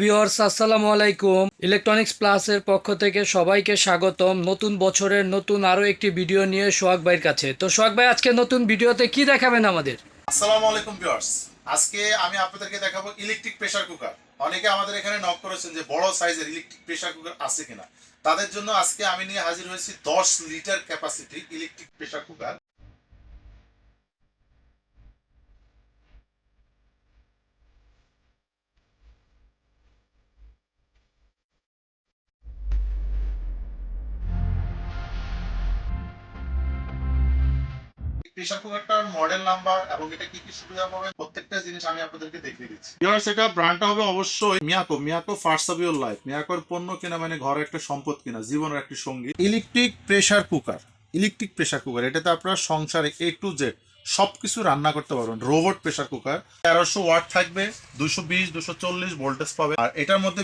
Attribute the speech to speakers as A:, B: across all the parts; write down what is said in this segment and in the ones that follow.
A: Viewers, আসসালামু আলাইকুম। Electronics প্লাসের পক্ষ থেকে সবাইকে স্বাগতম। নতুন বছরের নতুন আরও একটি ভিডিও নিয়ে সোহাগ ভাইয়ের কাছে। তো সোহাগ ভাই, আজকে নতুন ভিডিওতে কি দেখাবেন আমাদের?
B: আসসালামু আলাইকুম ভিউয়ার্স। আজকে আমি আপনাদেরকে দেখাবো ইলেকট্রিক প্রেসার কুকার অনেকে আমাদের এখানে নক করেছেন যে বড় সাইজের ইলেকট্রিক প্রেসার কুকার আছে কিনা। তাদের জন্য আজকে আমি নিয়ে হাজির হয়েছি দশ litre capacity electric pressure cooker pressure কুকারটার model number এবং এটা কি কি সুবিধা প্রত্যেকটা জিনিস আমি দিচ্ছি। এটা হবে অবশ্যই Miyako first of your life মিয়াকোর পণ্য কিনা মানে একটা সম্পদ কিনা, জীবনের সঙ্গী। Electric pressure cooker electric pressure cooker এটাতে আপনার সংসারে এ টু জেড সবকিছু রান্না করতে পারবেন। রোবট প্রেসার কুকার তেরোশো ওয়াট থাকবে, দুশো বিশ, দুশো চল্লিশ ভোল্টেজ পাবে। আর এটার মধ্যে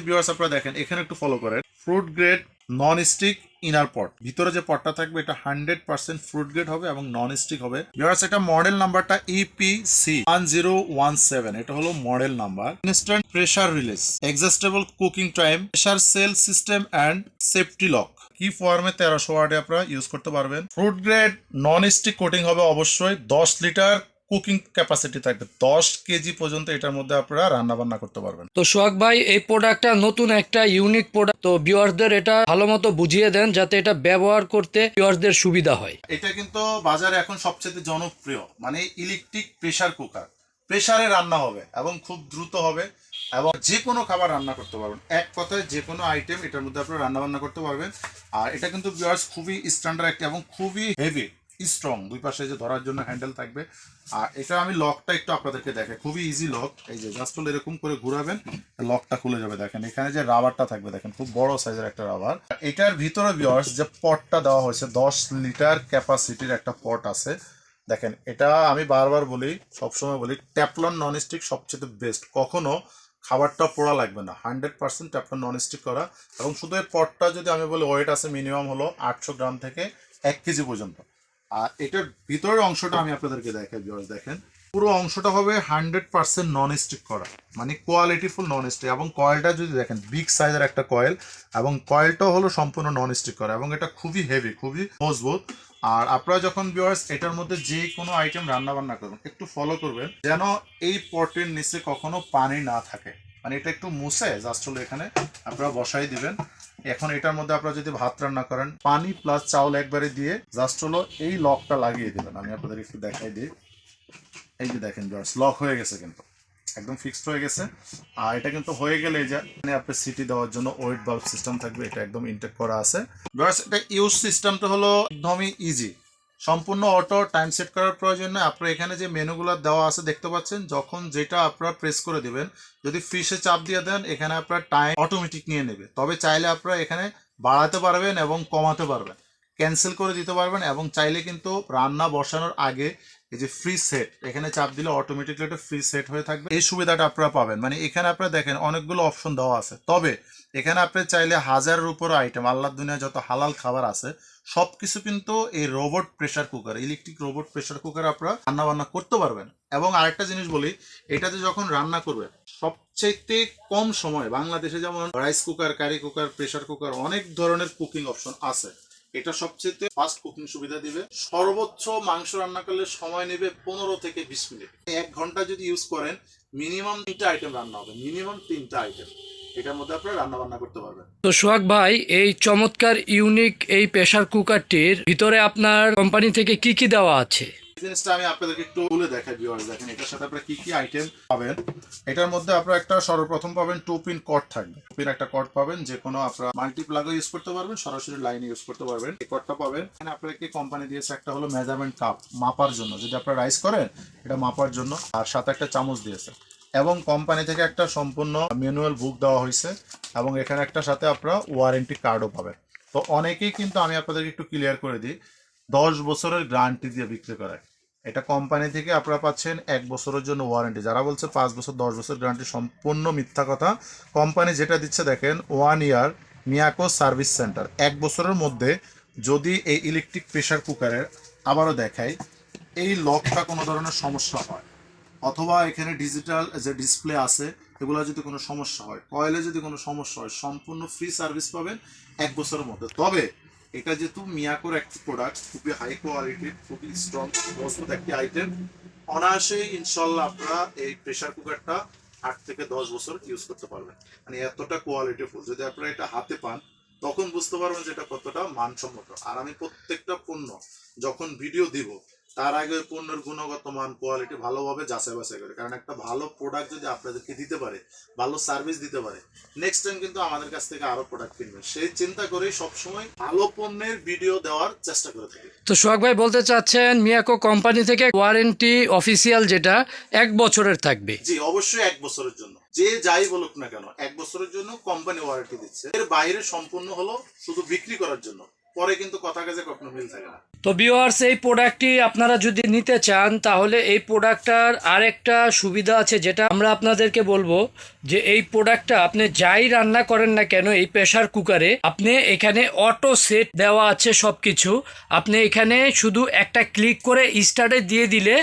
B: দেখেন, এখানে একটু ফলো করেন। Fruit grade non stick inner pot ভিতরে যে পটটা থাকবে, এটা হান্ড্রেড পার্সেন্ট ফ্রুট গ্রেড হবে এবং নন স্টিক হবে এটা মডেল নাম্বারটা EPC one zero one seven এটা হলো model number instant pressure release adjustable cooking time pressure cell system and safety lock কি ফর্মে তেরোশো ওয়ার্ডে আপনারা ইউজ করতে পারবেন। Fruit grade non stick coating হবে অবশ্যই। দশ লিটার কুকিং ক্যাপাসিটি থাকবে। দশ কেজি পর্যন্ত এটার মধ্যে আপনারা রান্না বান্না করতে পারবেন।
A: তো সোহাগ ভাই এই প্রোডাক্টটা নতুন একটা ইউনিক প্রোডাক্ট তো ভিউয়ার্সদের এটা ভালো মতো বুঝিয়ে দেন যাতে এটা ব্যবহার করতে ভিউয়ার্সদের সুবিধা হয়।
B: এটা কিন্তু বাজারে এখন সবচেয়ে জনপ্রিয় মানে ইলেকট্রিক প্রেসার কুকার প্রেসারে রান্না হবে এবং খুব দ্রুত হবে এবং যে কোনো খাবার রান্না করতে পারবেন। এক কথায় যে কোনো আইটেম এটার মধ্যে আপনারা রান্না বান্না করতে পারবেন। আর এটা কিন্তু বিয়ার্স খুবই স্ট্যান্ডার্ড একটা এবং খুবই হেভি স্ট্রং দুই পাশে যে ধরার জন্য হ্যান্ডেল থাকবে। আর এটা আমি লকটা একটু আপনাদেরকে দেখাই। খুবই ইজি লক এই যে জাস্ট হলো এরকম করে ঘুরাবেন লকটা খুলে যাবে দেখেন। এখানে যে রাবারটা থাকবে দেখেন, খুব বড় সাইজের একটা রাবার এটার ভিতরে বিয়ার্স যে পটটা দেওয়া হয়েছে, দশ লিটার ক্যাপাসিটির একটা পট আছে। দেখেন, এটা আমি বারবার বলি, সবসময় বলি ট্যাপলন ননস্টিক সবচেয়ে বেস্ট কখনো খাবারটা পোড়া লাগবে না। হান্ড্রেড পার্সেন্ট ট্যাপলন ননস্টিক করা। এবং শুধু এই পটটা যদি আমি বলি ওয়েট আছে মিনিমাম হলো আটশো গ্রাম থেকে এক কেজি পর্যন্ত। আর এটার ভিতরের অংশটা আমি আপনাদেরকে দেখাই ভিউয়ার্স দেখেন। পুরো অংশটা হবে হান্ড্রেড পার্সেন্ট নন স্টিক করা মানে কোয়ালিটিফুল নন স্টিক এবং কয়েলটা যদি দেখেন বিগ সাইজের একটা কয়েল এবং কয়েলটাও হলো সম্পূর্ণ নন স্টিক করা, এবং এটা খুবই হেভি খুবই মজবুত। আর আপনারা যখন ভিউয়ার্স এটার মধ্যে যে কোনো আইটেম রান্না বান্না করবেন, একটু ফলো করবেন, যেন এই পটের নিচে কখনো পানি না থাকে। মানে এটা একটু মুছে জাস্ট হলো এখানে আপনারা বসাই দিবেন। এখন এটার মধ্যে আপনারা যদি ভাত রান্না করেন, পানি প্লাস চাউল একবারে দিয়ে জাস্ট হলো এই লকটা লাগিয়ে দিবেন। আমি আপনাদের একটু দেখাই দিই। এই যে দেখেন জাস্ট লক হয়ে গেছে কিন্তু। একদম ফিক্সড হয়ে গেছে। আর এটা কিন্তু হয়ে গেলে যা মানে আপনার সিটি দেওয়ার জন্য ওয়েট বাল্ব সিস্টেম থাকবে, এটা একদম ইনটেক করা আছে। জাস্ট এটা ইউজ সিস্টেমটা হলো একদমই ইজি সম্পূর্ণ অটো টাইম সেট করার প্রয়োজন নেই। আপনারা এখানে যে মেনুগুলো দেওয়া আছে, দেখতে পাচ্ছেন, যখন যেটা আপনারা প্রেস করে দেবেন, যদি ফ্রিসে চাপ দিয়ে দেন, এখানে আপনার টাইম অটোমেটিক নিয়ে নেবে। তবে চাইলে আপনারা এখানে বাড়াতে পারবেন এবং কমাতে পারবেন। ক্যান্সেল করে দিতে পারবেন এবং চাইলে কিন্তু রান্না বসানোর আগে এই যে ফ্রি সেট এখানে চাপ দিলে অটোমেটিকলি একটা ফ্রি সেট হয়ে থাকবে। এই সুবিধাটা আপনারা পাবেন। মানে এখানে আপনারা দেখেন অনেকগুলো অপশন দেওয়া আছে। তবে এখানে আপনি চাইলে হাজারের উপর আইটেম আল্লাহ দুনিয়া যত হালাল খাবার আছে সব কিছু কিন্তু এই robot pressure cooker electric robot pressure cooker আপনারা রান্না বান্না করতে পারবেন। এবং আরেকটা জিনিস বলি, এটাতে যখন রান্না করবেন সবচেয়ে কম সময়, বাংলাদেশে যেমন rice cooker curry cooker pressure cooker অনেক ধরনের কুকিং অপশন আছে। এটা সবচেয়ে ফাস্ট কুকিং সুবিধা দিবে। সর্বোচ্চ মাংস রান্না করলে সময় নেবে পনেরো থেকে বিশ মিনিট। এক ঘণ্টা যদি ইউজ করেন মিনিমাম তিনটা আইটেম রান্না হবে। মিনিমাম তিনটা আইটেম এটার মধ্যে আপনারা রান্না বান্না করতে পারবেন।
A: তো সোহাগ ভাই, এই চমৎকার ইউনিক এই প্রেসার কুকারটির ভিতরে আপনার কোম্পানি থেকে কি কি দেওয়া আছে?
B: জিনিসটা আমি আপনাদেরকে একটু বলে দেখাই ভিউয়ার্স দেখেন এটার সাথে আপনারা কি কি আইটেম পাবেন। এটার মধ্যে আপনারা একটা সর্বপ্রথম পাবেন টু পিন থাকবে। টু পিন একটা কট পাবেন, যে কোনো আপনারা মাল্টি প্লাগও ইউজ করতে পারবেন, সরাসরি লাইনে ইউজ করতে পারবেন। এই পাবেন। এখানে আপনাদেরকে কোম্পানি দিয়েছে একটা হলো মেজারমেন্ট কাপ মাপার জন্য। যদি আপনারা রাইস করেন, এটা মাপার জন্য। আর সাথে একটা চামচ দিয়েছে। এবং কোম্পানি থেকে একটা সম্পূর্ণ ম্যানুয়াল বুক দেওয়া হয়েছে। এবং এখানে একটা সাথে আপনারা ওয়ারেন্টি কার্ডও পাবেন। তো অনেকেই কিন্তু আমি আপনাদেরকে একটু ক্লিয়ার করে দিই। দশ বছরের গ্যারান্টি দিয়ে বিক্রি করায়। এটা কোম্পানি থেকে আপনারা পাচ্ছেন এক বছরের জন্য ওয়ারেন্টি যারা বলছে পাঁচ বছর, দশ বছর গ্যারান্টি সম্পূর্ণ মিথ্যা কথা। কোম্পানি যেটা দিচ্ছে দেখেন one year Miyako service centre এক বছরের মধ্যে যদি এই ইলেকট্রিক প্রেসার কুকারের আবারও দেখাই, এই লকটা কোনো ধরনের সমস্যা হয়। অথবা এখানে ডিজিটাল যে ডিসপ্লে আছে, এগুলো যদি কোনো সমস্যা হয় কয়েলে যদি কোনো সমস্যা হয়, সম্পূর্ণ ফ্রি সার্ভিস পাবেন এক বছরের মধ্যে। তবে এটা যেহেতু মিয়াকোর একটি প্রোডাক্ট খুবই হাই কোয়ালিটির খুবই স্ট্রং মজবুত একটি আইটেম অনায়াসে ইনশাল্লাহ আপনারা এই প্রেশার কুকারটা আট থেকে দশ বছর ইউজ করতে পারবেন। মানে এতটা কোয়ালিটি ফুল যদি আপনারা এটা হাতে পান, তখন বুঝতে পারবেন যে এটা কতটা মানসম্মত। আর আমি প্রত্যেকটা পণ্য যখন ভিডিও দিব তার আগে ওই পণ্যের গুণগত মান কোয়ালিটি ভালোভাবে যাচাই বাছাই করে। কারণ একটা ভালো প্রোডাক্ট যদি আপনাদেরকে দিতে পারে ভালো সার্ভিস দিতে পারে নেক্সট টাইম কিন্তু আমাদের কাছ থেকে আরও প্রোডাক্ট কিনবেন। সেই চিন্তা করেই সবসময় ভালো পণ্যের ভিডিও দেওয়ার চেষ্টা করে থাকি।
A: তো সোহাগ ভাই বলতে চাচ্ছেন মিয়াকো কোম্পানি থেকে ওয়ারেন্টি অফিসিয়াল যেটা এক বছরের থাকবে।
B: জি অবশ্যই এক বছরের জন্য। যে যাই বলুক না কেন এক বছরের জন্য কোম্পানি ওয়ারেন্টি দিচ্ছে। এর বাইরে সম্পূর্ণ হলো শুধু বিক্রি করার জন্য। পরে কিন্তু কথা কাজে কখনো মিল থাকে না।
A: তো ভিউয়ার্স এই প্রোডাক্টটি আপনারা যদি নিতে চান, তাহলে এই প্রোডাক্টটার আরেকটা সুবিধা আছে, যেটা আমরা আপনাদেরকে বলব যে এই প্রোডাক্টটা আপনি যাই রান্না করেন না কেন, এই প্রেশার কুকারে আপনি এখানে অটো সেট দেওয়া আছে সব কিছু আপনি এখানে শুধু একটা ক্লিক করে স্টার্টে দিয়ে দিলে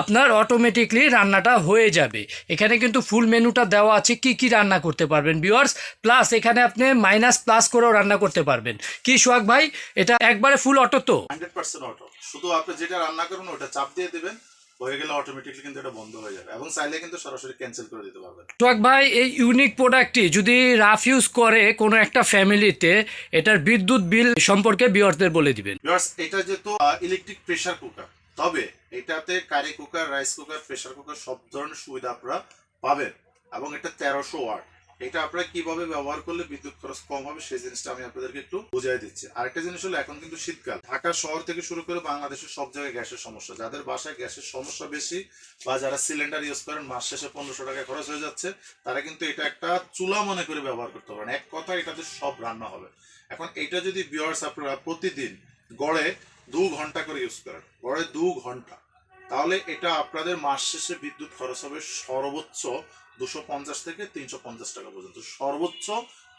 A: আপনার অটোমেটিকলি রান্নাটা হয়ে যাবে। এখানে কিন্তু ফুল মেনুটা দেওয়া আছে, কি কি রান্না করতে পারবেন ভিউয়ার্স প্লাস এখানে আপনি মাইনাস প্লাস করেও রান্না করতে পারবেন। কি সোহাগ ভাই? এটা একবারে ফুল অটো তো।
B: হান্ড্রেড পার্সেন্ট অটো শুধু আপনি যেটা রান্না করুন ওটা চাপ দিয়ে দেবেন হয়ে গেলে অটোমেটিকলি কিন্তু এটা বন্ধ হয়ে যাবে। এবং চাইলে কিন্তু সরাসরি ক্যান্সেল করে দিতে পারবেন।
A: সোহাগ ভাই এই ইউনিক প্রোডাক্টটি যদি রাফ ইউজ করে কোনো একটা ফ্যামিলিতে এটার বিদ্যুৎ বিল সম্পর্কে বিয়ারদের বলে দিবেন।
B: এটা যেহেতু ইলেকট্রিক প্রেসার কুকার তবে এটাতে curry cooker rice cooker pressure cooker সব ধরনের সুবিধা আপনারা পাবেন। এবং এটা তেরোশো ওয়াট এটা আপনারা কীভাবে ব্যবহার করলে বিদ্যুৎ খরচ কম হবে সেই জিনিসটা আমি আপনাদেরকে একটু বুঝাই দিচ্ছি। আরেকটা জিনিস হলো, এখন কিন্তু শীতকাল। ঢাকা শহর থেকে শুরু করে বাংলাদেশের সব জায়গায় গ্যাসের সমস্যা। যাদের বাসায় গ্যাসের সমস্যা বেশি বা যারা সিলিন্ডার ইউজ করেন, মাস শেষে পনেরোশো টাকা খরচ হয়ে যাচ্ছে, তারা কিন্তু এটা একটা চুলা মনে করে ব্যবহার করতে পারেন। এক কথা এটাতে সব রান্না হবে। এখন এটা যদি বিয়ার্স আপনারা প্রতিদিন গড়ে দু ঘণ্টা করে ইউজ করেন, গড়ে দু ঘণ্টা। তাহলে এটা আপনাদের মাস শেষে বিদ্যুৎ খরচ হবে সর্বোচ্চ দুশো পঞ্চাশ থেকে তিনশো পঞ্চাশ টাকা পর্যন্ত। সর্বোচ্চ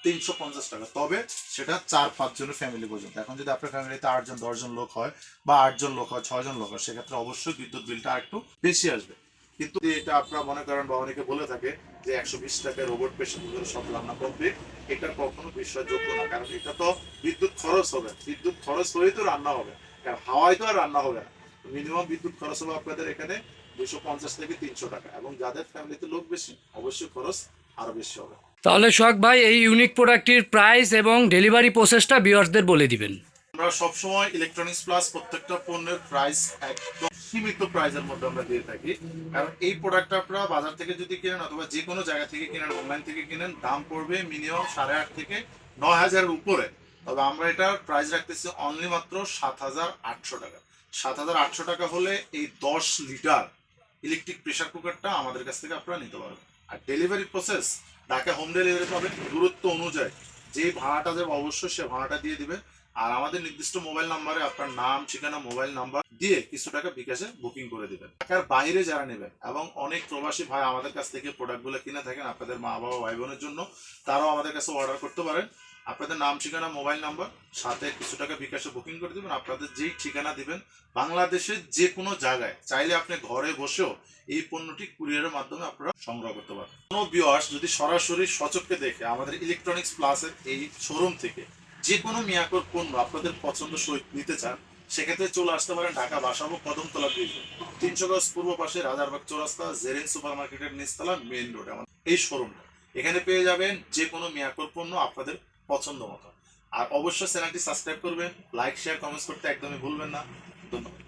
B: তিনশো পঞ্চাশ টাকা। তবে সেটা চার পাঁচজনের ফ্যামিলি পর্যন্ত। এখন যদি আপনার ফ্যামিলিতে আটজন, দশজন লোক হয় বা আটজন লোক হয়, ছয়জন লোক হয়, সেক্ষেত্রে অবশ্যই বিদ্যুৎ বিলটা একটু বেশি আসবে। কিন্তু এটা আপনারা মনে করেন বা অনেকে বলে থাকে যে একশো বিশ টাকায় রোবট পেশা করে সব রান্না কমপ্লিট এটা কখনো বিশ্বাসযোগ্য না। কারণ এটা তো বিদ্যুৎ খরচ হবে। বিদ্যুৎ খরচ হয়েই তো রান্না হবে। কারণ হাওয়ায় তো আর রান্না হবে না। মিনিমাম বিদ্যুৎ খরচ হবে আপনাদের এখানে দুশো পঞ্চাশ থেকে তিনশো টাকা এবং যাদের ফ্যামিলিতে লোক বেশি অবশ্যই খরচ আরও বেশি হবে।
A: তাহলে সোহাগ ভাই এই ইউনিক প্রোডাক্টটির প্রাইস এবং ডেলিভারি প্রসেসটা বিয়ারদের বলে দিবেন।
B: আমরা সবসময় ইলেকট্রনিক্স প্লাস প্রত্যেকটা পণ্যের প্রাইস একদম সীমিত প্রাইসের মধ্যে আমরা দিয়ে থাকি। কারণ এই প্রোডাক্টটা আপনারা বাজার থেকে যদি কিনেন অথবা যে কোনো জায়গা থেকে কিনেন অনলাইন থেকে কিনেন দাম পড়বে মিনিমাম সাড়ে আট থেকে নয় হাজারের উপরে। তবে আমরা এটার প্রাইস রাখতেছি অনলি মাত্র সাত হাজার আটশো টাকা। সাত হাজার আটশো টাকা হলে এই দশ লিটার ইলেকট্রিক প্রেসার কুকারটা আমাদের কাছ থেকে আপনারা নিতে পারবেন। আর delivery process Dhaka home delivery পাবেন দূরত্ব অনুযায়ী। যে ভাড়াটা দেবে অবশ্যই সে ভাড়াটা দিয়ে দিবে। আর আমাদের নির্দিষ্ট মোবাইল নাম্বারে আপনার নাম, ঠিকানা মোবাইল নাম্বার দিয়ে কিছু টাকা বিকাশে বুকিং করে দিবেন। ঢাকার বাইরে যারা নেবেন এবং অনেক প্রবাসী ভাই আমাদের কাছ থেকে প্রোডাক্টগুলো কিনে থাকেন আপনাদের মা বাবা ভাই বোনের জন্য, তারাও আমাদের কাছে অর্ডার করতে পারেন। আপনাদের নাম, ঠিকানা, মোবাইল নাম্বার, সাথে কিছু টাকা বিকাশে বুকিং করে দিবেন, আপনাদের যেই ঠিকানা দিবেন, বাংলাদেশের যে কোনো জায়গায়। চাইলে আপনি ঘরে বসেও এই পণ্যটি কুরিয়ারের মাধ্যমে আপনারা সংগ্রহ করতে পারেন কোনো বিয়ার্স যদি সরাসরি সচককে দেখে আমাদের ইলেকট্রনিক্স প্লাসের এই শোরুম থেকে যে কোনো মিয়াকর পণ্য আপনাদের পছন্দ সহিত নিতে চান, সেক্ষেত্রে চলে আসতে পারেন ঢাকা বাসাবো, কদমতলা ব্রিজ তিনশো গজ পূর্ব পাশে রাজারবাগ চৌরাস্তা, জেরেন সুপার মার্কেটের নিচতলা মেইন রোড আমার এই শোরুমটা এখানে পেয়ে যাবেন যে কোনো মিয়াকর পণ্য আপনাদের পছন্দ মতো আর অবশ্যই চ্যানেলটি সাবস্ক্রাইব করবেন, লাইক শেয়ার কমেন্টস করতে একদমই ভুলবেন না। ধন্যবাদ।